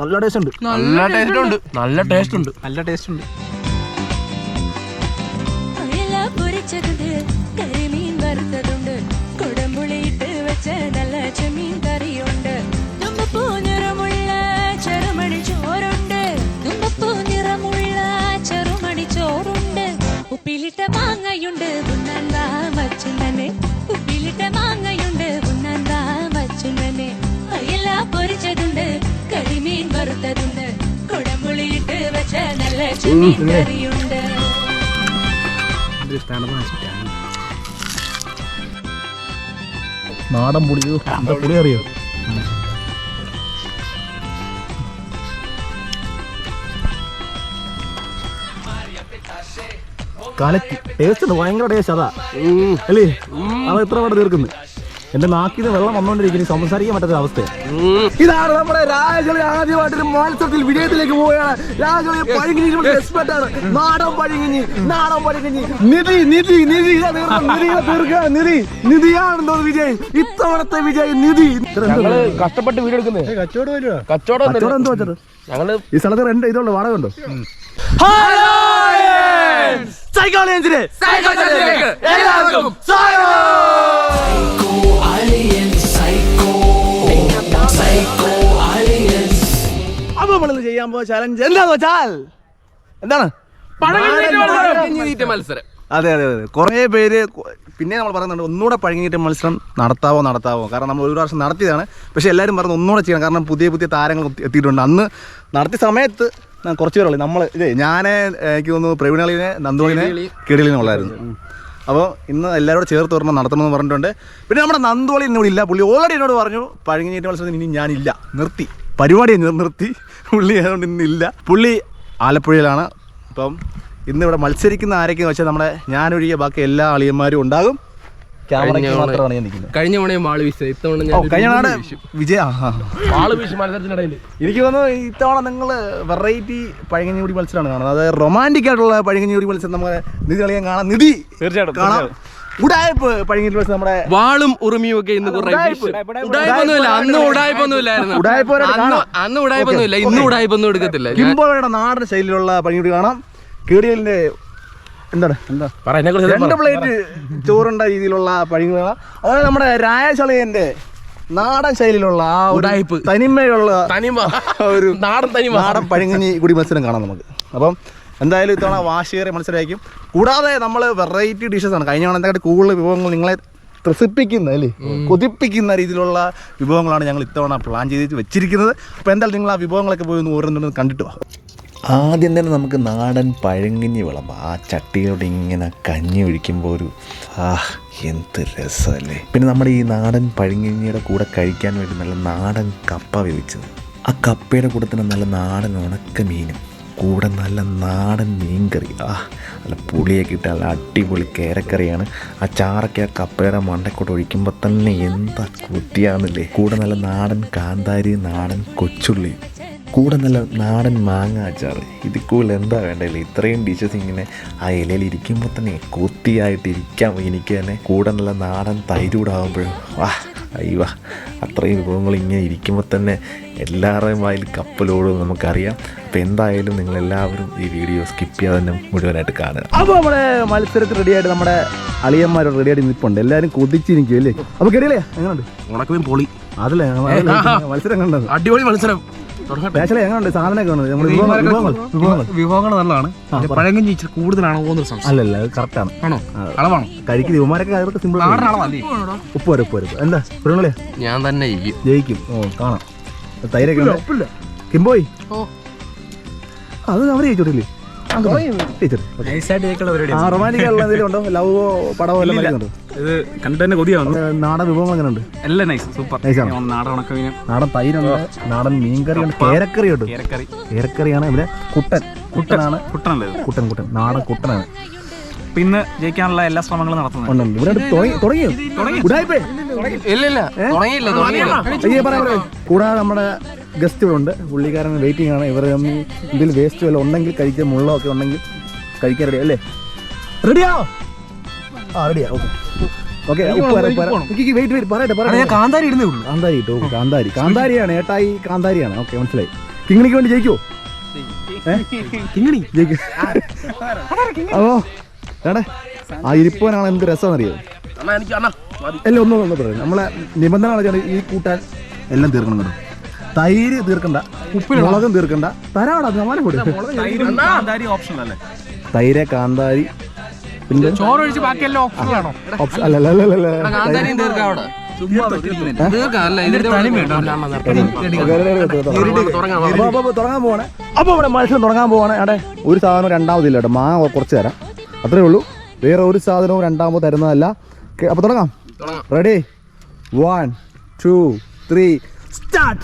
നല്ല ടേസ്റ്റ് ഉണ്ട്. നല്ല ടേസ്റ്റ് ഉണ്ട്. നല്ല ടേസ്റ്റ് ഉണ്ട്. നല്ല ടേസ്റ്റ് ഉണ്ട്. നാടൻ പുളി അറിയോ? കലക്കി ടേസ്റ്റ് ഭയങ്കര ടേസ്റ്റ് അതാ. അല്ലേ? അത് എത്ര പാട് തീർക്കുന്നു എന്റെ നാക്കിന് വെള്ളം വന്നുകൊണ്ടിരിക്കുന്നു. സംസാരിക്കാൻ പറ്റാത്ത അവസ്ഥ ഇതാണ് നമ്മുടെ രാജകളി ആദ്യമായിട്ടൊരു മത്സരത്തിൽ വിജയത്തിലേക്ക് പോവുകയാണ്. രാജകളി പഴുകിനി എക്സ്പെർട്ട് ആണ്. നാടൻ പഴുകിഞ്ഞി നാടൻ പഴുകിഞ്ഞി നിധി നിധി നിധി. തീർക്കുക. നിധി നിധിയാണെന്തോ വിജയ്. ഇത്തവണത്തെ വിജയ് നിധി. ഞങ്ങൾ കഷ്ടപ്പെട്ട് വീട് എടുക്കുന്നത് കച്ചവടം കച്ചവടം എന്തോ വെച്ചത് ഞങ്ങൾ ഈ സ്ഥലത്ത് രണ്ട് ഇതുള്ള വാടക ഉണ്ടോ സൈക്കോളജിന് എല്ലാവർക്കും അപ്പൊ ചെയ്യാൻ പോകുന്ന ചലഞ്ച് എന്താന്ന് വെച്ചാൽ? എന്താണ്? മത്സരം. അതെ അതെ അതെ. കുറേ പേര് പിന്നെ നമ്മൾ പറയുന്നുണ്ട് ഒന്നുകൂടെ പഴങ്ങിയിട്ട് മത്സരം നടത്താവോ നടത്താവോ. കാരണം നമ്മൾ ഒരു പ്രാവശ്യം നടത്തിയതാണ്. പക്ഷേ എല്ലാവരും പറഞ്ഞു ഒന്നുകൂടെ ചെയ്യണം. കാരണം പുതിയ പുതിയ താരങ്ങൾ എത്തിയിട്ടുണ്ട്. അന്ന് നടത്തിയ സമയത്ത് കുറച്ച് പേരുള്ളൂ. നമ്മൾ ഇതേ ഞാൻ എനിക്ക് തോന്നുന്നു പ്രവീണളിനെ നന്ദുളിനെ കിടിലിനെ ഉള്ളായിരുന്നു. അപ്പോൾ ഇന്ന് എല്ലാവരോടും ചേർത്ത് ഒരെണ്ണം നടത്തണമെന്ന് പറഞ്ഞിട്ടുണ്ട്. പിന്നെ നമ്മുടെ നന്ദോളി എന്നോട് ഇല്ല. പുള്ളി ഓൾറെഡി എന്നോട് പറഞ്ഞു പഴങ്ങിയിട്ട് മത്സരത്തിന് ഇനി ഞാനില്ല. നിർത്തി. പരിപാടി നിർ- നിർത്തി. പുള്ളി അതുകൊണ്ട് ഇന്നില്ല പുള്ളി ആലപ്പുഴയിലാണ്. അപ്പം ഇന്നിവിടെ മത്സരിക്കുന്ന ആരൊക്കെയെന്ന് വെച്ചാൽ നമ്മുടെ ഞാനൊഴികെ ബാക്കി എല്ലാ അളിയന്മാരും ഉണ്ടാകും. ക്യാമറയ്ക്ക് കഴിഞ്ഞ തവണ- മാത്രമാണ് ഞാൻ നിൽക്കുന്നത്. കഴിഞ്ഞ തവണ മാൾ വീശ ഇത്തവണ ഞാൻ കഴിഞ്ഞ വിജയ വീശി മത്സരത്തിനിടയിൽ എനിക്ക് തോന്നുന്നു ഇത്തവണ നിങ്ങൾ വെറൈറ്റി പഴങ്ങഞ്ഞൂടി മത്സരമാണ് കാണുന്നത്. അതായത് റൊമാന്റിക് ആയിട്ടുള്ള പഴങ്ങഞ്ഞൂടി മത്സരം നമ്മുടെ നിധി കളിയാൻ കാണാം. നിധി തീർച്ചയായിട്ടും, കാണാം. ഉടായ്പ് നമ്മുടെ വാളും ഉറുമിയും ഒക്കെ ഇന്ന്. ഉടായ്പൊന്നുമില്ല അന്ന് ഉടായ്പൊന്നുമില്ലായിരുന്നു അന്ന് ഉടായ്പൊന്നുമില്ല ഇന്ന് ഉടായ്പൊന്നും എടുക്കത്തില്ല. കിംബോയുടെ നാടൻ ശൈലിയിലുള്ള പഴങ്ങഞ്ഞൂടി കാണാം. കേടിയലിന്റെ എന്താണ്? എന്താ? പറ എന്നെ കുറിച്ച് രണ്ട് പ്ലേറ്റ് ചോറുണ്ട രീതിയിലുള്ള പഴങ്ങൾ കാണാം അതുപോലെ നമ്മുടെ രായചളിയന്റെ നാടൻ ശൈലിയിലുള്ള ആ ഒരു ഉടായിപ്പ്. തനിമയുള്ള തനിമ. ഒരു നാടൻ തനിമ. നാടൻ പഴങ്ങി കൂടി മത്സരം കാണാം നമുക്ക്. അപ്പം എന്തായാലും ഇത്തവണ വാശിയേറെ മത്സരമായിരിക്കും. കൂടാതെ നമ്മൾ വെറൈറ്റി ഡിഷസ് ആണ്. കഴിഞ്ഞ തവണ എന്തായാലും കൂടുതൽ വിഭവങ്ങൾ നിങ്ങളെ ത്രസിപ്പിക്കുന്ന അല്ലേ? കൊതിപ്പിക്കുന്ന രീതിയിലുള്ള വിഭവങ്ങളാണ് ഞങ്ങൾ ഇത്തവണ പ്ലാൻ ചെയ്ത് വെച്ചിരിക്കുന്നത്. അപ്പോൾ എന്തായാലും നിങ്ങൾ ആ വിഭവങ്ങളൊക്കെ പോയി ഒന്ന് ഓരോന്നും കണ്ടിട്ട് വാ. ആദ്യം തന്നെ നമുക്ക് നാടൻ പഴങ്കഞ്ഞി വിളമ്പാം. ആ ചട്ടിയിലൂടെ ഇങ്ങനെ കഞ്ഞി ഒഴിക്കുമ്പോൾ ഒരു ആ എന്ത് രസമല്ലേ. പിന്നെ നമ്മുടെ ഈ നാടൻ പഴങ്കഞ്ഞിയുടെ കൂടെ കഴിക്കാൻ വേണ്ടി നല്ല നാടൻ കപ്പ വേവിച്ചത്. ആ കപ്പയുടെ കൂടെ തന്നെ നല്ല നാടൻ ഉണക്ക മീനും കൂടെ നല്ല നാടൻ മീൻകറി. ആ നല്ല പുളിയൊക്കെ ഇട്ട് നല്ല അടിപൊളി കേരക്കറിയാണ്. ആ ചാറൊക്കെ ആ കപ്പയുടെ മണ്ടക്കൂടെ ഒഴിക്കുമ്പോൾ തന്നെ എന്താ കുത്തിയാന്നില്ലേ. കൂടെ നല്ല നാടൻ കാന്താരി നാടൻ കൊച്ചുള്ളി. കൂടെ നല്ല നാടൻ മാങ്ങ അച്ചാർ. ഇത് കൂടുതൽ എന്താ വേണ്ടത് ഇത്രയും ഡിഷസ് ഇങ്ങനെ ആ ഇലയിൽ ഇരിക്കുമ്പോൾ തന്നെ കൊത്തിയായിട്ട് ഇരിക്കാം. എനിക്ക് തന്നെ കൂടെ നല്ല നാടൻ തൈരൂടാകുമ്പോഴും വാ അയ്യോ അത്രയും വിഭവങ്ങൾ ഇങ്ങനെ ഇരിക്കുമ്പോൾ തന്നെ എല്ലാവരുടെയും വായിൽ കപ്പലോടും നമുക്കറിയാം. അപ്പോൾ എന്തായാലും നിങ്ങളെല്ലാവരും ഈ വീഡിയോ സ്കിപ്പ് ചെയ്യാതെ തന്നെ മുഴുവനായിട്ട് കാണുക. അപ്പോൾ നമ്മുടെ മത്സരത്തിൽ റെഡിയായിട്ട് നമ്മുടെ അളിയന്മാർ റെഡിയായിട്ട് നിൽപ്പുണ്ട്. എല്ലാവരും കൊതിച്ചിരിക്കും അല്ലേ അപ്പോൾ കേടിയല്ലേ എങ്ങനെയുണ്ട്? ഉണക്കമീൻ പൊളി. അതല്ലേ? അതല്ലേ? മത്സരം കണ്ടത്. അടിപൊളി മത്സരം. സ്പെഷ്യലി എങ്ങനെയുണ്ട് സാധനമൊക്കെ ഉണ്ട് നമ്മൾ വിഭവങ്ങൾ വിഭവങ്ങൾ നല്ലതാണ്. പഴങ്കഞ്ഞി ഇച്ചിരി കൂടുതലാണോ പോകുന്ന സംശയം. അല്ലല്ല അത് കറക്റ്റാണ് ആണോ. അളവാണോ? കഴിക്കുന്ന ഇവന്മാരൊക്കെ അതൊക്കെ സിമ്പിൾ നാടൻ അളവല്ലേ? ഉപ്പ് വരും ഉപ്പ് വരും എന്താ? പിള്ളേ ഞാൻ തന്നെ ഇരിക്കും ജയിക്കും. ഓ കാണാം. തൈരൊക്കെ ഉണ്ട്. കിംബോയ്? ഓ. അത് അവരെ ജയിച്ചോട്ടില്ലേ റൊമാന്റിക് ഉണ്ടോ? ലവോ പടവോ എല്ലാം ഇത് കൊതിയാവുന്നു. നാടൻ വിഭവങ്ങൾ ഉണ്ട് എല്ലാം നൈസ് സൂപ്പർ? നാടൻ ഉണക്കമീനും നാടൻ തൈരുണ്ട് നാടൻ മീൻകറി ഉണ്ട് കേരക്കറി ഉണ്ട് കേരക്കറി. കേരക്കറിയാണ് ഇവിടെ കുട്ടൻ. കുട്ടനാണ്. കുട്ടനല്ലേ കുട്ടൻ കുട്ടൻ. നാടൻ കുട്ടനാണ്. പിന്നെ ജയിക്കാനുള്ള എല്ലാ ശ്രമങ്ങളും നടത്തുന്നുണ്ട്. ഇവിടെ തുടങ്ങി കൂടാതെ നമ്മുടെ ഗസ്റ്റ് ഇവിടെ ഉണ്ട്. പുള്ളിക്കാരൻ വെയിറ്റിംഗ് ആണ്. ഇവർ ഇതിൽ വേസ്റ്റ് വല്ല ഉണ്ടെങ്കിൽ കഴിക്കാൻ മുള്ളൊക്കെ ഉണ്ടെങ്കിൽ കഴിക്കാൻ റെഡി അല്ലേ? റെഡിയാ ആ റെഡിയാ ഓക്കെ ഓക്കെ വെയിറ്റ് വെയിറ്റ് പറയട്ടെ പറയട്ടെ. കാന്താരി ഇടുന്നേ ഉള്ളൂ. കാന്താരി ഇട്ടോ കാന്താരി. കാന്താരിയാണ് ഏട്ടായി കാന്താരിയാണ്. ഓക്കെ മനസ്സിലായി. കിങ്ങിണിക്ക് വേണ്ടി ജയിക്കുമോ കിങ്ങിണി ജയിക്കും. അതോ എടേ ആ ഇരിപ്പവനാണ് എന്ത് രസമെന്നറിയോ അണ്ണാ എനിക്ക് അണ്ണാ മതി. എല്ലാം ഒന്നും ഒന്നും പറയാം. നമ്മളെ നിബന്ധന ഈ കൂട്ടാൻ എല്ലാം തീർക്കണം കേട്ടോ. തൈര് തീർക്കണ്ട. മുളകും തീർക്കണ്ട. തരാടാ സമാനം കൂടി ഓപ്ഷൻ അല്ലേ? തൈര് കാന്താരി പിന്നെ? ബാക്കിയെല്ലാം ഓപ്ഷൻ തുടങ്ങാൻ പോവാണ്. അപ്പൊ ഇവിടെ മത്സരം തുടങ്ങാൻ പോവാണ്. അവിടെ ഒരു സാധനം രണ്ടാമതില്ല കേട്ടോ. മാ കുറച്ച് തരാം. അത്രേ ഉള്ളൂ. വേറെ ഒരു സാധനവും രണ്ടാമത് തരുന്നതല്ല. അപ്പോൾ അപ്പൊ തുടങ്ങാം. തുടങ്ങാം. Ready one two three start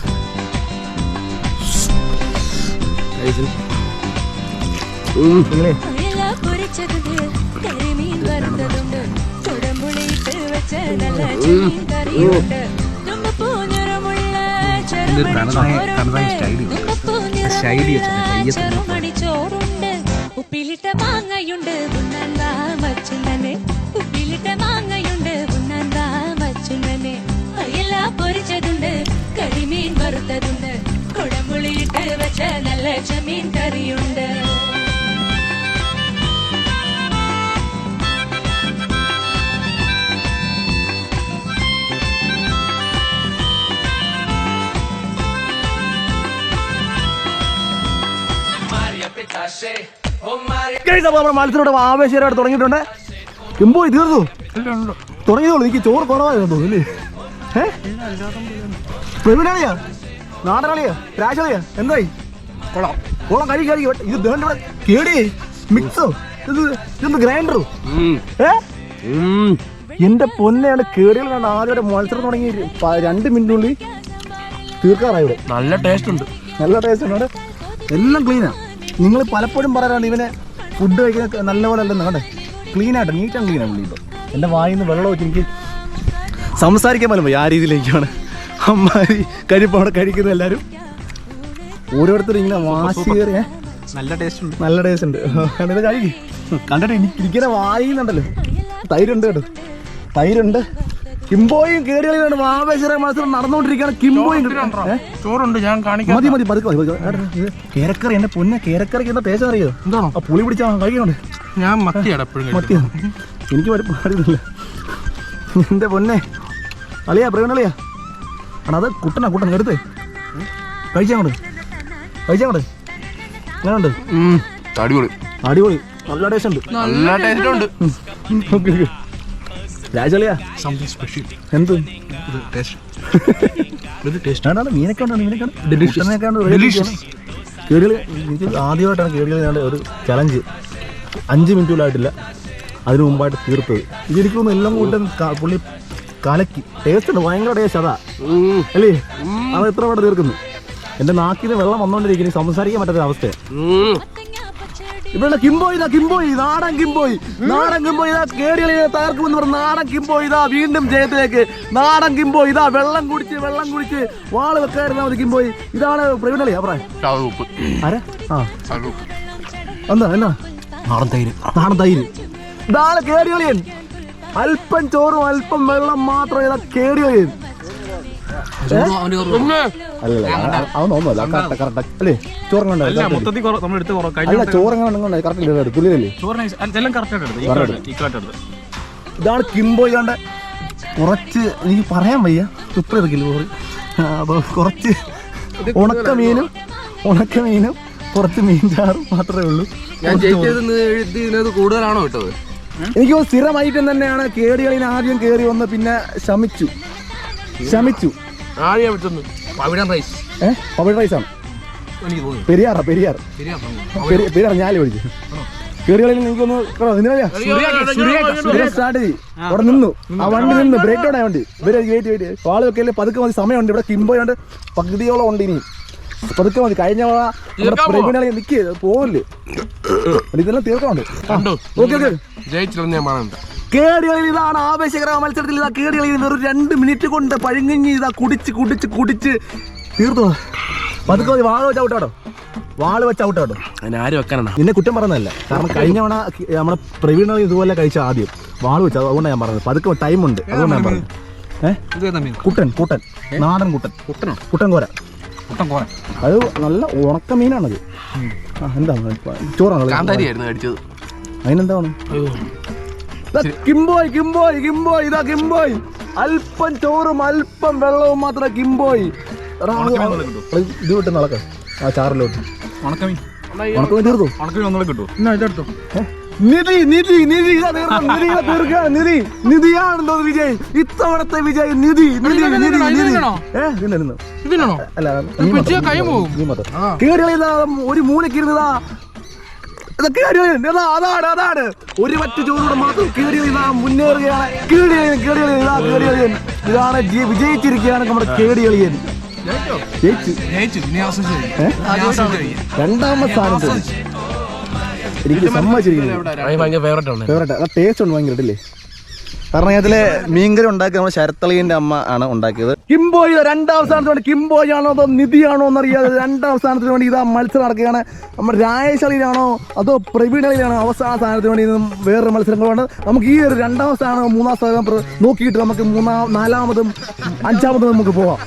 ചെറുമണി ചോറുണ്ട്. ഉപ്പിലിട്ട മാങ്ങയുണ്ട്. കറിയുണ്ട് മത്സരം ആവേശകരമായിട്ട് തുടങ്ങിയിട്ടുണ്ട്. എമ്പോ തീർന്നു? തുടങ്ങിയതോളൂ എനിക്ക് ചോറ് കുറവായിരുന്നു തോന്നുന്നു അല്ലേ ഏഹ് പ്രവീണാളിയാ? നാടനാളിയാ? രാജളിയാ? എന്തായി? കൊള്ളാം. കൊള്ളാം കരി കരി ഇത് ദേണ്ട കേടി. മിക്സോ? ഇത് ഇതൊന്ന് ഗ്രൈൻഡറോ? ഏ? എന്റെ പൊന്നെയാണ് കേടികൾ കണ്ട ആദ്യമായിട്ട് മത്സരം തുടങ്ങി രണ്ട് മിനിറ്റിനുള്ളിൽ തീർക്കാറായി ഇവിടെ. നല്ല ടേസ്റ്റ് ഉണ്ട്. നല്ല ടേസ്റ്റ് ഉണ്ട്. എല്ലാം ക്ലീനാ നിങ്ങൾ പലപ്പോഴും പറയാറുണ്ട് ഇവനെ ഫുഡ് കഴിക്കുന്ന നല്ലപോലെ അല്ലെന്ന്. കണ്ടേ? ക്ലീൻ നീറ്റാണ് നീറ്റ് ആൻഡ് ക്ലീൻ ആണ് പുള്ളി ഇപ്പോൾ എന്റെ വായിൽ നിന്ന് വെള്ളം വെച്ച് എനിക്ക് സംസാരിക്കാൻ പോലും പോയി ആ രീതിയിലേക്കാണ്. അമ്മാരി കരിപ്പവിടെ കഴിക്കുന്ന എല്ലാവരും. ഓരോരുത്തരും ഇങ്ങനെ വാശി കയറി നല്ല ടേസ്റ്റ് ഉണ്ട്. നല്ല ടേസ്റ്റ് ഉണ്ട്. കണ്ടിട്ട് കഴിക്കും കണ്ടിട്ട് എനിക്ക് ഇരിക്കുന്ന വായിന്നുണ്ടല്ലോ. തൈരുണ്ട് കേട്ടോ. തൈരുണ്ട്. കിംബോയും കേടികളിലാണ് ആവേശകര മത്സരം നടന്നുകൊണ്ടിരിക്കുകയാണ്. കിംബോയും? ചോറുണ്ട് ഞാൻ കാണിക്കാം. മതി മതി പതുക്കെ മതി, കേരക്കറി എന്റെ പൊന്നെ കേരക്കറിക്ക് എന്താ പേശം അറിയോ? എന്താണോ? ആ പുളി പിടിച്ചാ കഴിക്കുന്നുണ്ട് ഞാൻ മത്തിയാണ് എപ്പോഴും മത്തിയോ? എനിക്ക് പാടില്ല എന്റെ പൊന്നെ. അളിയാ പ്രവീണളിയാ എടാ അത് കുട്ടനാ കുട്ടൻ എടുത്ത്. കഴിച്ചാ എങ്ങനെയുണ്ട് അടിപൊളി. അടിപൊളി. നല്ല ടേസ്റ്റ് ഉണ്ട്. നല്ല ടേസ്റ്റ് ഉണ്ട്. Okay okay. രാജളിയാ? സംതിങ് സ്പെഷ്യൽ എന്ത്? ടേസ്റ്റ് ടേസ്റ്റാണ് മീനൊക്കെ ഉണ്ട്? മീനൊക്കെ കേടുകൾ എനിക്ക് ആദ്യമായിട്ടാണ് കേടികൾ ഞാൻ ഒരു ചലഞ്ച് അഞ്ച് മിനിറ്റുകളായിട്ടില്ല അതിനു മുമ്പായിട്ട് തീർത്തത്. തോന്നുന്നു എല്ലാം കൂട്ടും പുള്ളി കലക്കി. ടേസ്റ്റ് ഉണ്ട്. ഭയങ്കര ടേസ്റ്റ് അതാ. അല്ലേ? അത് എത്ര പാട് തീർക്കുന്നു? എന്റെ നാക്കിന് വെള്ളം വന്നോണ്ടിരിക്കുന്നു. സംസാരിക്കാൻ പറ്റാത്ത അവസ്ഥ ഇവിടെ കിംബോയി ഇതാ കിംബോയ്. നാടൻ കിംബോയി. നാടൻ കിംബോയി ഇതാ കേടികളെ തകർക്കുമെന്ന് പറഞ്ഞ നാടൻ കിംബോയി ഇതാ വീണ്ടും ജയത്തിലേക്ക്. നാടൻ കിംബോയി ഇതാ വെള്ളം കുടിച്ച് വെള്ളം കുടിച്ച് വാൾ വെക്കായിരുന്ന മതി കിംബോയി. ഇതാണ് പ്രവീണളി അപ്പറേ ആരാ? ആ. എന്താ എന്നാ? നാടൻ തൈര്. നാടൻ തൈര്. ഇതാണ് കേടികളിയൻ. അല്പം ചോറും അല്പം വെള്ളം മാത്രം ഇതാ കേടികളിയൻ. അല്ലല്ല അതൊന്നും ഒന്നുമല്ല കറക്റ്റ് കറക്റ്റ്. അല്ലേ ചോറങ്ങനെ അല്ല മൊത്തത്തിൽ കുറവ് നമ്മൾ എടുത്ത്. അല്ല കറക്റ്റ് പുള്ളിയല്ലേ ഇതാണ് കിംബോ ഇതാണ്ട് കുറച്ച് എനിക്ക് പറയാൻ വയ്യ. തുപ്പ ഇറക്കില്ല അപ്പോൾ കുറച്ച് ഉണക്ക മീനും ഉണക്ക മീനും കുറച്ച് മീൻ ചാറും മാത്രമേ ഉള്ളൂ. ഞാൻ ജയിച്ചത് കൂടുതലാണോ കിട്ടത് എനിക്ക് സ്ഥിരമായിട്ടും സ്ഥിരം തന്നെയാണ് കേടികളിന് ആദ്യം കേറി വന്ന് പിന്നെ ശമിച്ചു. ശമിച്ചു. ആദ്യം വിട്ടുന്നു പവിടൻ റൈസ്. ഏഹ് പവിഴ റൈസാണ്? എനിക്ക് തോന്നി. പെരിയാറാ പെരിയാർ? ശരിയാ പെരി- പെരിയാർ ഞാൽ പിടിച്ചു കേടുകളിൽ എനിക്കൊന്ന് സ്റ്റാർട്ട് ചെയ്യും അവിടെ നിന്നു. ആ വണ്ടി നിന്ന്. ബ്രേക്ക് ഡൗൺ ആയ വണ്ടി. ഇവർ വെയിറ്റ് വെയിറ്റ് വാൾ വെക്കല്ലേ പതുക്കെ മതി. സമയമുണ്ട്. ഇവിടെ കിംബോയുണ്ട്. പകുതിയോളം ഉണ്ട് ഇനി. പതുക്കെ മതി. കഴിഞ്ഞ പ്രേമിനെ നിക്ക്. പോവില്ലേ? ഇതെല്ലാം പറയണ്ട കേടികളിൽ ഇതാണ് ആവേശകരമായ മത്സരത്തിൽ ഇതാ കേടികളിൽ വെറും രണ്ട് മിനിറ്റ് കൊണ്ട് പഴുങ്ങിഞ്ഞ് ഇതാ കുടിച്ച് കുടിച്ച് കുടിച്ച് തീർത്തു. പതുക്കെ മതി. വാഴ വെച്ച് ഔട്ടാടോ വാൾ വെച്ച് ഔട്ടാടോ അതിന് ആര് വെക്കാനാണ്? നിന്നെ കുറ്റം പറഞ്ഞതല്ല. കാരണം കഴിഞ്ഞ തവണ നമ്മുടെ പ്രവീണ ഇതുപോലെ കഴിച്ച ആദ്യം. വാൾ വെച്ചു. അതുകൊണ്ടാണ് ഞാൻ പറഞ്ഞത്. പതുക്കെ ടൈം ഉണ്ട് അതുകൊണ്ടാണ് ഞാൻ പറഞ്ഞത്. ഏഹ് കുട്ടൻ കുട്ടൻ. നാടൻ കുട്ടൻ. കുട്ടനോ? കുട്ടൻ കോരാ കോര. അത് നല്ല ഉണക്ക മീനാണത്. എന്താണ് എന്താ ചോറാണ് കാന്താരിയായിരുന്നു അടിച്ചത് അതിനെന്താണ്? കിംബോയ് കിംബോയ് കിംബോയ് ഇതാ കിംബോയ്. അല്പം ചോറും അല്പം വെള്ളവും മാത്രം കിംബോയ്. ഇത് വിട്ട് നടക്ക. ആ ചാറിലോട്ട്. ഉണക്കമീൻ ഉണക്കമീൻ തീർത്തു? ഉണക്കമീൻ ഒന്നുകൂടെ കിട്ടുമോ നിധി നിധി നിധി നിധി. നിധി ഇതാ തീർക്കുകയാണ്. നിധി നിധിയാണല്ലോ വിജയ്. ഇത്തവണത്തെ വിജയ് നിധി നിധി നിധി നിധി. കേറികളി ഒരു മൂലക്കിരുന്നതാ ഇതാ കേറികളി ഇതാ അതാണ് അതാണ്. ഒരു പറ്റ ചോറോട് മാത്രം ഇതാ മുന്നേറുകയാണ്. കേടിയളിയൻ കേടിയളിയൻ ഇതാ കേടിയളിയൻ ഇതാണ് വിജയിച്ചിരിക്കുകയാണ് നമ്മുടെ കേടിയളിയൻ? രണ്ടാമത്തെ സ്ഥാനത്ത് എനിക്ക് സമ്മതിച്ചിരിക്കുന്നത് ഫേവറേറ്റ് ആണ്. ഫേവറേറ്റ് ആ. ടേസ്റ്റ് ഉണ്ട് ഭയങ്കര ഇല്ലേ കാരണം ഇതിലെ മീൻകറി ഉണ്ടാക്കിയത് നമ്മുടെ ശരത്തളിയന്റെ അമ്മ ആണ് ഉണ്ടാക്കിയത്. കിംബോയ് രണ്ടാം സ്ഥാനത്ത് വേണ്ടി കിംബോയ് ആണോ അതോ നിധിയാണോ എന്നറിയാതെ രണ്ടാം സ്ഥാനത്തിന് വേണ്ടി ഇതാ മത്സരം നടക്കുകയാണ്. നമ്മുടെ രാജേഷളിയിലാണോ അതോ പ്രവീണളിയിലാണോ അവസാന സ്ഥാനത്തിന് വേണ്ടി ഇന്നും വേറൊരു മത്സരങ്ങളുണ്ട് നമുക്ക് ഈ ഒരു രണ്ടാം സ്ഥാനം മൂന്നാം സ്ഥാനം നോക്കിയിട്ട് നമുക്ക് മൂന്നാം നാലാമതും അഞ്ചാമതും നമുക്ക് പോവാം.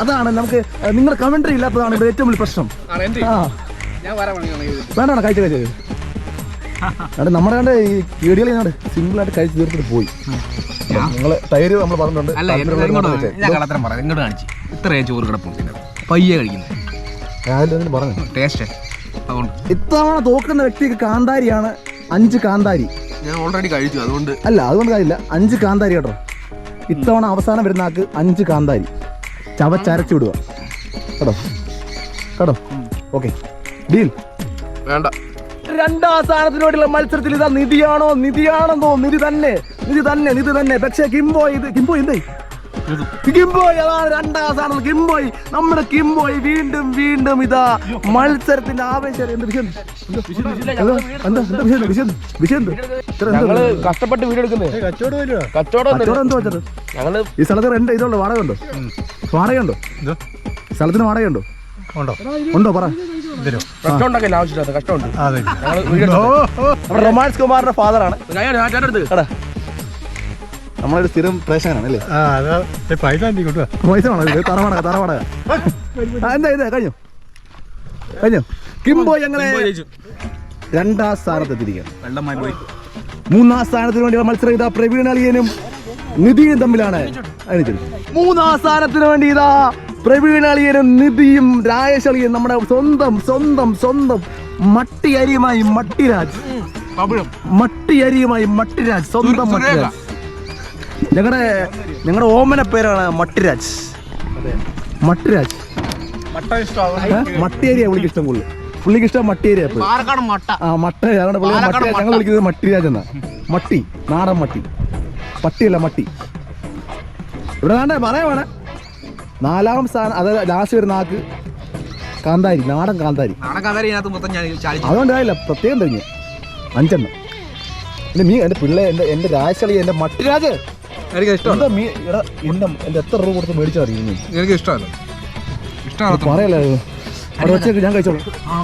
അതാണ് നമുക്ക് നിങ്ങൾ നിങ്ങളുടെ കമന്ററി ഇല്ലാത്തതാണ് ഇവിടെ ഏറ്റവും വലിയ പ്രശ്നം. വരാൻ വേണ്ടാണ് കഴിച്ചു കഴിച്ചത് അവിടെ നമ്മുടെ കണ്ട് ഈ നാട് സിമ്പിൾ ആയിട്ട് കഴിച്ച് തീർത്തിട്ട് പോയി. നിങ്ങൾ തൈര് നമ്മൾ പറഞ്ഞിട്ടുണ്ട്. ഞാൻ കള്ളത്തരം പറയാം. ഇങ്ങോട്ട് കാണിച്ചു. ഇത്രയും ചോറ് കിടപ്പുണ്ട്. പയ്യെ കഴിക്കുന്നത് രാവിലെ പറഞ്ഞു ടേസ്റ്റ്. അതുകൊണ്ട്. ഇത്തവണ തോക്കുന്ന വ്യക്തിക്ക് കാന്താരിയാണ് അഞ്ച് കാന്താരി. ഞാൻ ഓൾറെഡി കഴിച്ചു അതുകൊണ്ട്. അല്ല അതുകൊണ്ട് കാര്യമില്ല. അഞ്ച് കാന്താരി കേട്ടോ. ഇത്തവണ അവസാനം വരുന്ന ആൾക്ക് അഞ്ച് കാന്താരി. ചവച്ചരച്ചു വിടുക. കേട്ടോ? കേട്ടോ? ഓക്കെ. ഡീൽ. വേണ്ട. രണ്ടാം സ്ഥാനത്തിനോടുള്ള മത്സരത്തിൽ ഇതാ നിധിയാണോ? നിധിയാണെന്നോ? നിധി തന്നെ. നിധി തന്നെ നിധി തന്നെ. പക്ഷേ കിംബോ ഇത് കിംബോ എന്തേ? കിംബോയ് അതാണ് രണ്ടാം സ്ഥാനം കിംബോയ് നമ്മുടെ കിംബോയ് വീണ്ടും വീണ്ടും ഇതാ മത്സരത്തിന്റെ ആവേശം? കഷ്ടപ്പെട്ട് വീടെടുക്കുന്നേ എടുക്കുന്നത് കച്ചവടം ഈ സ്ഥലത്ത് റെന്റ് ഇതുണ്ട് വാടക ഉണ്ടോ? വാടകയുണ്ടോ സ്ഥലത്തിന് വാടകയുണ്ടോ ഉണ്ടോ? ഉണ്ടോ പറ. ആവശ്യമില്ലാത്ത കഷ്ടമുണ്ട്. നമ്മുടെ റൊമാൻസ് കുമാറിന്റെ ഫാദറാണ്. നമ്മളൊരു സ്ഥിരം പ്രേക്ഷകനാണ് അല്ലേ പൈസ പൈസ വേണോ ഇത്? തറവാടക തറവാടക ആ, എന്താ ഇത്? കഴിഞ്ഞു? കഴിഞ്ഞു? കിംബോ ഞങ്ങളെ രണ്ടാം പോയി. മൂന്നാം സ്ഥാനത്തിന് വേണ്ടിയുള്ള മത്സരം ഇതാ പ്രവീൺ അളിയനും നിധിയും തമ്മിലാണ് മൂന്നാം സ്ഥാനത്തിന് വേണ്ടി ഇതാ പ്രവീൺ അളിയനും നിധിയും രാജേഷ് നമ്മുടെ സ്വന്തം സ്വന്തം സ്വന്തം മട്ടി അരിയുമായി മട്ടിരാജ് മട്ടി അരിയുമായി മട്ടിരാജ് സ്വന്തം മട്ടിരാജ്. ഞങ്ങളുടെ ഞങ്ങളുടെ ഓമന പേരാണ് മട്ടിരാജ്. മട്ടിരാജ്? മട്ടിയേരിയ പുള്ളിക്ക് ഇഷ്ടം കൂടുതൽ. പുള്ളിക്ക് ഇഷ്ടം മട്ടിയേരിയ ആ മട്ട. ഞങ്ങളുടെ പുള്ളി. മട്ടി ഞങ്ങൾ വിളിക്കുന്നത് മട്ടിരാജ് എന്നാ. മട്ടി. നാടൻ മട്ടി. പട്ടിയല്ല മട്ടി. ഇവിടെ വേണ്ടേ? പറയാ വേണേ. നാലാം സ്ഥാനം അതായത് ലാസ്റ്റ് വരുന്ന ആക്ക് കാന്താരി നാടൻ കാന്താരി. നാടൻ കാന്താരി ഇതിനകത്ത് മൊത്തം ഞാൻ ചാലിച്ചു അതുകൊണ്ട് ആയില്ല പ്രത്യേകം തെളിഞ്ഞു. അഞ്ചെണ്ണം. എന്റെ മീൻ എന്റെ പിള്ളേ എന്റെ എന്റെ രാജളി എന്റെ മട്ടിരാജ് എനിക്ക് ഇഷ്ടമല്ല. എന്താ മീ എടാ എന്റെ എന്റെ എത്ര രൂപ കൊടുത്ത് മേടിച്ചറിയുന്നു എനിക്ക് ഇഷ്ടമല്ല. ഇഷ്ടമാണ്? പറയല്ലേ? അവിടെ വെച്ചേക്ക് ഞാൻ കഴിച്ചോളൂ? ആ,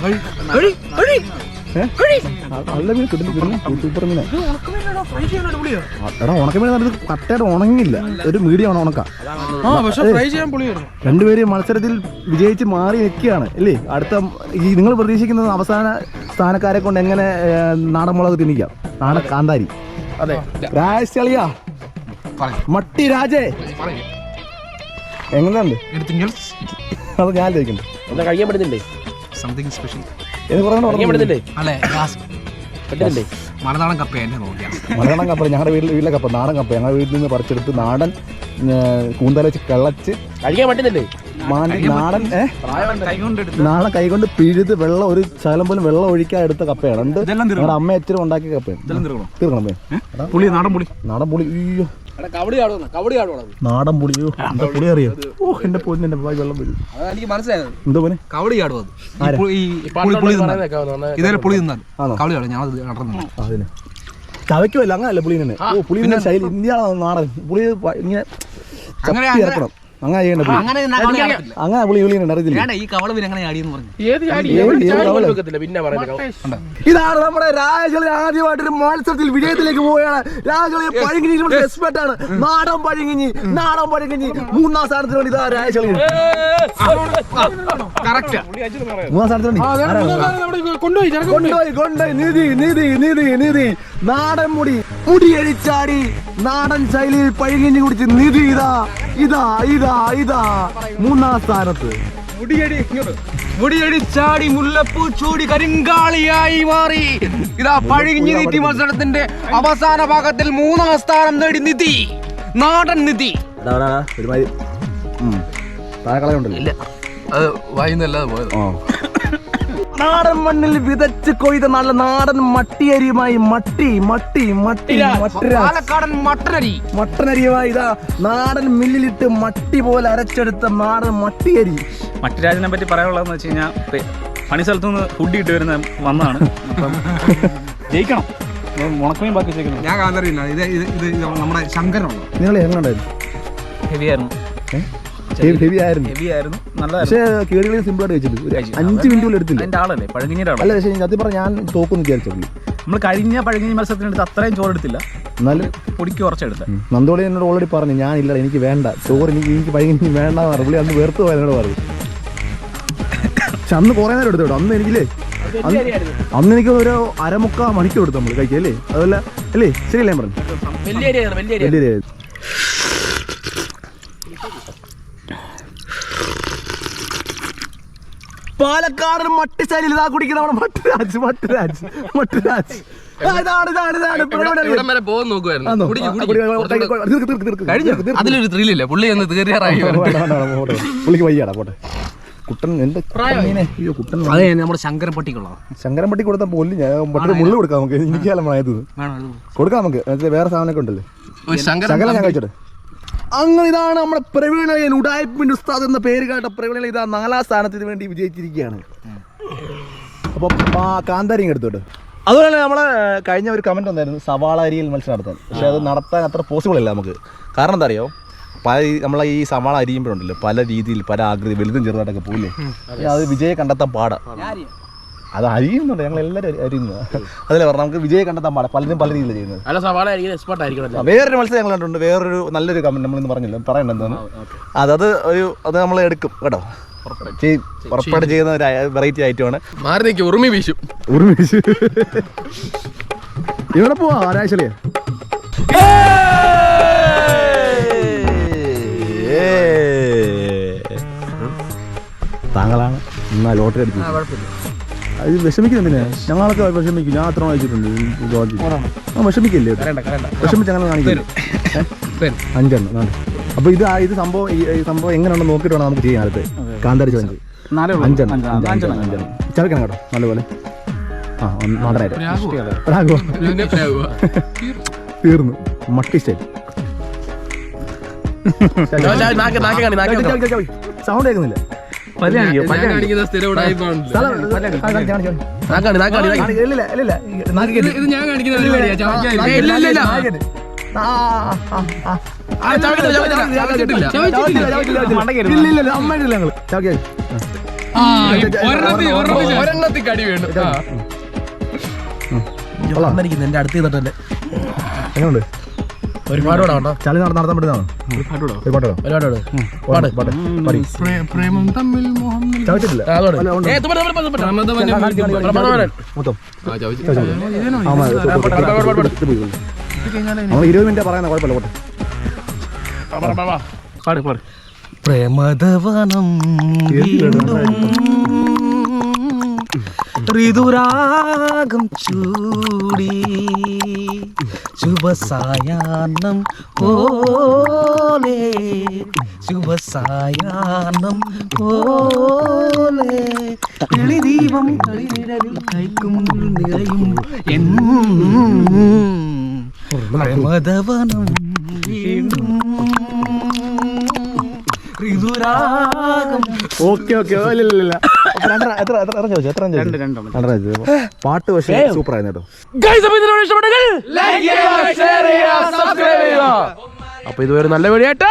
നല്ല മീൻ കിട്ടുന്നു കിട്ടുന്നു സൂപ്പർ മീനാ ഉണങ്ങില്ല ഒരു മീഡിയം ആണ് ഉണക്ക. ആ പക്ഷെ ഫ്രൈ ചെയ്യാൻ പൊളിയായിരുന്നു. രണ്ടുപേരും മത്സരത്തിൽ വിജയിച്ച് മാറി നിൽക്കുകയാണ് അല്ലേ അടുത്ത ഈ നിങ്ങൾ പ്രതീക്ഷിക്കുന്നത് അവസാന സ്ഥാനക്കാരെ കൊണ്ട് എങ്ങനെ നാടൻ മുളക് തിന്നിക്കാം? നാടൻ കാന്താരി. അതെ. മട്ടി രാജേ. എങ്ങനെയുണ്ട്? അത് ഞാൻ കഴിക്കാൻ പറ്റുന്നില്ലേ? സംതിങ് സ്പെഷ്യൽ മലനാടൻ കപ്പ എന്നെ കപ്പ ഞങ്ങളുടെ വീട്ടിൽ വീട്ടിലെ കപ്പ നാടൻ കപ്പ. ഞങ്ങളുടെ വീട്ടിൽ നിന്ന് പറിച്ചെടുത്ത് നാടൻ കൂന്തലച്ച് കിളച്ച് കഴിക്കാൻ പറ്റുന്നില്ലേ? നാടൻ കൈകൊണ്ട് നാളെ കൈകൊണ്ട് പിഴുത് വെള്ളം ഒരു ശകലം പോലും വെള്ളം ഒഴിക്കാൻ എടുത്ത കപ്പയാണ്. ഉണ്ട് അമ്മ അച്ഛനും ഉണ്ടാക്കിയ കപ്പയാണ് തീർക്കണോ? പുളി നാടൻ പുളി. നാടൻ പുളി അയ്യോ. നാടൻ പുളിയോ എന്താ പുളി അറിയോ? ഓ എന്റെ പൊന്നു എന്റെ വായി വെള്ളം വരും. എനിക്ക് മനസ്സിലായത്. എന്താ പോലെ? കവടി പുളി ഇതേ പുളി തിന്നാൽ കവടി കബഡി ഞാൻ നടന്നു അതിന്. ചവയ്ക്കുമല്ല അങ്ങനല്ല പുളി തന്നെ ഓ പുളി ശൈലി ഇന്ത്യ നാടൻ? പുളി ഇങ്ങനെ അങ്ങനെ അങ്ങനെ ചെയ്യണ്ട പുള്ളി. അങ്ങനെ നിന്നാ കളി നടക്കില്ല. അങ്ങനെ പുള്ളി വിളി അറിയത്തില്ല വേണ്ട ഈ കവൾ പിന്നെ അങ്ങനെ ആടിയെന്ന് പറഞ്ഞു. ഏത്? ഇതാണ് നമ്മുടെ രാജകളി ആദ്യമായിട്ടൊരു മത്സരത്തിൽ വിജയത്തിലേക്ക് പോവുകയാണ്. രാജകളി പഴങ്ങിനി എക്സ്പെർട്ട് ആണ്. നാടൻ പഴങ്ങിഞ്ഞി നാടൻ പഴങ്ങിഞ്ഞി മൂന്നാം സ്ഥാനത്തിന് വേണ്ടി ഇതാ രാജകളി മൂന്നാം സ്ഥാനത്തിന് വേണ്ടി. ആരാണ്? കൊണ്ടുപോയി കൊണ്ടുപോയി. കൊണ്ടുപോയി നിധി നിധി നിധി നിധി നാടൻ മുടി മുടിയടിച്ചാടി നാടൻ ശൈലിയിൽ പഴുകിഞ്ഞു കുടിച്ച് നിധി ഇതാ. ഇതാ ഇതാ ഇതാ. മൂന്നാം സ്ഥാനത്ത്. മുടിയടി ചാടി മുല്ലപ്പൂ ചൂടി കരിങ്കാളിയായി മാറി. ഇതാ പഴിഞ്ഞു നീട്ടി മത്സരത്തിന്റെ അവസാന ഭാഗത്തിൽ മൂന്നാം സ്ഥാനം നേടി നിധി. നാടൻ നിധി. ഒരുമാതിരി. താഴെ കളയുണ്ടല്ലോ ഇല്ല. അത് വായിന്നല്ലാതെ പോയത്. നാടൻ മണ്ണിൽ വിതച്ച് കൊയ്ത നല്ല നാടൻ മട്ടിയരിയുമായി മട്ടി മട്ടി മട്ടി പാലക്കാടൻ മട്ടനരി. മട്ടനരിയുമായി ഇതാ നാടൻ മില്ലിലിട്ട് മട്ടി പോലെ അരച്ചെടുത്ത നാടൻ മട്ടിയരി. മറ്റു രാജ്യത്തിനെ പറ്റി പറയാനുള്ളതെന്ന് വെച്ച് കഴിഞ്ഞാൽ പണി സ്ഥലത്തു നിന്ന് ഫുഡ് ഇട്ട് വരുന്ന വന്നാണ്. ജയിക്കണം. ഉണക്കമീൻ ബാക്കി വെച്ചേക്കുന്നു. ഞാൻ കാന്തറിയില്ല ഇത് ഇത് ഇത് നമ്മുടെ ശങ്കരനുള്ളൂ നിങ്ങൾ എങ്ങനെയുണ്ടായിരുന്നു? ഹെവി ആയിരുന്നു. ഹെവി ആയിരുന്നു. ഹെവി ആയിരുന്നു. പക്ഷേ കേടുകളിൽ സിമ്പിൾ ആയിട്ട് വെച്ചിട്ട് ഒരു അഞ്ച് മിനിറ്റ് എടുത്തില്ല? അതിന്റെ ആളല്ലേ? പഴങ്ങിന്റെ ആളല്ലേ? പക്ഷേ സത്യം പറഞ്ഞാൽ ഞാൻ തോക്കുന്നു വിചാരിച്ചു പുള്ളി നമ്മൾ കഴിഞ്ഞ പഴങ്ങിനി മത്സരത്തിനെടുത്ത് അത്രയും ചോറെടുത്തില്ല എന്നാലും പൊടിക്ക് കുറച്ചെടുത്ത. നന്ദോളി എന്നോട് ഓൾറെഡി പറഞ്ഞു ഞാനില്ല എനിക്ക് വേണ്ട. ചോറ് എനിക്ക് എനിക്ക് ഭയങ്കര വേണ്ട പറഞ്ഞു. പുള്ളി അന്ന് വെറുത്ത് പോയതിനോട് പറഞ്ഞു. പക്ഷെ അന്ന് കുറേ നേരം എടുത്തു കേട്ടോ. അന്ന് എനിക്കില്ലേ അന്ന് എനിക്ക് ഒരു അരമുക്കാ മണിക്കൂർ എടുത്തു നമ്മൾ കഴിക്കല്ലേ അതല്ല അല്ലേ? ശരിയല്ലേ ഞാൻ പറഞ്ഞു? വലിയ അരി. പാലക്കാട് മട്ടി ശൈലിയിൽ ഇതാ കുടിക്കുന്ന നമ്മുടെ മട്ടുരാജ് മട്ടുരാജ് മട്ടുരാജ് ആ, ഇതാണ് ഇതാണ് ഇതാണ്. തീർക്ക്. അതിലൊരു ത്രില്ലില്ല പുള്ളി ഒന്ന് പോട്ടെ. പുള്ളിക്ക് വയ്യാടാ പോട്ടെ. കുട്ടൻ എന്റെ അയ്യോ കുട്ടൻ അതെ നമ്മുടെ ശങ്കരൻ പട്ടിക്കുള്ള ശങ്കരൻപട്ടി കൊടുത്ത പോലും ഞാൻ പട്ടി മുള്ളു കൊടുക്കാം നമുക്ക്. എനിക്കാലം ആയത് കൊടുക്കാം. നമുക്ക്. വേറെ സാധനമൊക്കെ ഉണ്ടല്ലേ? ശങ്കരൻ ഞാൻ കഴിച്ചോട്ടെ? അങ്ങനെ ഇതാണ് നമ്മുടെ പ്രവീണയൻ ഉടായ്പിന്റെ ഉസ്താദ് എന്ന പേര് കേട്ട പ്രവീണയിൽ ഇതാ നാലാം സ്ഥാനത്തിന് വേണ്ടി വിജയിച്ചിരിക്കുകയാണ്. അപ്പം ആ കാന്താരി എടുത്തോട്ട്. അതുപോലെ തന്നെ നമ്മളെ കഴിഞ്ഞ ഒരു കമന്റ് വന്നായിരുന്നു സവാള അരിയിൽ മത്സരം നടത്താൻ. പക്ഷെ അത് നടത്താൻ അത്ര പോസിബിൾ അല്ല നമുക്ക്. കാരണം എന്താ അറിയോ പല നമ്മളെ ഈ സവാള അരിയുമ്പോഴുണ്ടല്ലോ പല രീതിയിൽ പല ആകൃതി വലുതും ചെറുതായിട്ടൊക്കെ പോയില്ലേ? അത് വിജയം കണ്ടെത്താൻ പാടാ. അത് അരിയുന്നുണ്ട്. ഞങ്ങൾ എല്ലാവരും അരിയുന്നത് അതല്ലേ പറഞ്ഞു നമുക്ക് വിജയ കണ്ടെത്താൻ പാടാ പലരും പല രീതിയിലാണ് ചെയ്യുന്നത്. അല്ല സവാള ആയിരിക്കും എക്സ്പെർട്ട് ആയിരിക്കണം വേറൊരു മത്സരം ഞങ്ങൾ കണ്ടിട്ടുണ്ട്. വേറൊരു നല്ലൊരു കമന്റ് നമ്മളിന്ന് പറഞ്ഞില്ല? പറയണ്ട എന്താണ് അതത് ഒരു അത് നമ്മൾ എടുക്കും കേട്ടോ. ചെയ്യും ഉറപ്പായിട്ട് ചെയ്യുന്ന ഒരു വെറൈറ്റി ഐറ്റമാണ് മാറി നിൽക്കും ഉറുമി വീശും. ഉറുമിച്ച് ഇവിടെ പോവാ ആരാഴ്ചലേ താങ്കളാണ് എന്നാ ലോട്ടറി അടിച്ചു അത് വിഷമിക്കുന്നുണ്ടിനെ ഞങ്ങളൊക്കെ വിഷമിക്കും. ഞാൻ അത്ര വായിച്ചിട്ടുണ്ട്. ആ വിഷമിക്കില്ലേ വിഷമിച്ച് അങ്ങനെ കാണിക്കുന്നു അഞ്ചെണ്ണം നാല്. അപ്പൊ ഇത് ഇത് സംഭവം ഈ സംഭവം എങ്ങനെയാണെന്ന് നോക്കിയിട്ട് വേണം നമുക്ക് ചെയ്യാൻ അടുത്ത്. കാന്താരി ചോദിച്ചു. അഞ്ചെണ്ണം. അഞ്ച്- അഞ്ച്- അഞ്ചെണ്ണം. അഞ്ചെണ്ണം ചവയ്ക്കണം കേട്ടോ നല്ലപോലെ. ആ നാടനായിട്ട്. തീർന്നു. മട്ടി സ്റ്റൈൽ. സൗണ്ട് കേൾക്കുന്നില്ല? ഒരെണ്ണത്തിൽ കടി വേണം. ആ. കൊള്ളാം. എന്റെ അടുത്ത് ചെയ്തിട്ടുണ്ട് എങ്ങനെയുണ്ട് ഒരുപാട് ചളി നട- നടത്താൻ പറ്റുന്നതാണോ? ഒരുപാട് പാടി. പ്രേമം തമ്മിൽ മോഹം. ചവച്ചിട്ടില്ല. മൊത്തം. നമ്മൾ ഇരുപത് മിനിറ്റ് പറയുന്ന കുഴപ്പമില്ല പോട്ടെ. പാട് പാട് പ്രമദവനം ഋതുരാഗം ചൂടി. ശുഭസായാന്നം പോലെ. ശുഭസായാന്നം പോലെ. കളിദീപം കൈക്കും നിറയും എന്നും. പ്രമദവനം വീണ്ടും പാട്ട് പക്ഷേ സൂപ്പർ ആയിരുന്നു കേട്ടോ. അപ്പൊ ഇതുവരെ നല്ല വഴിയായിട്ട് ആയിട്ട്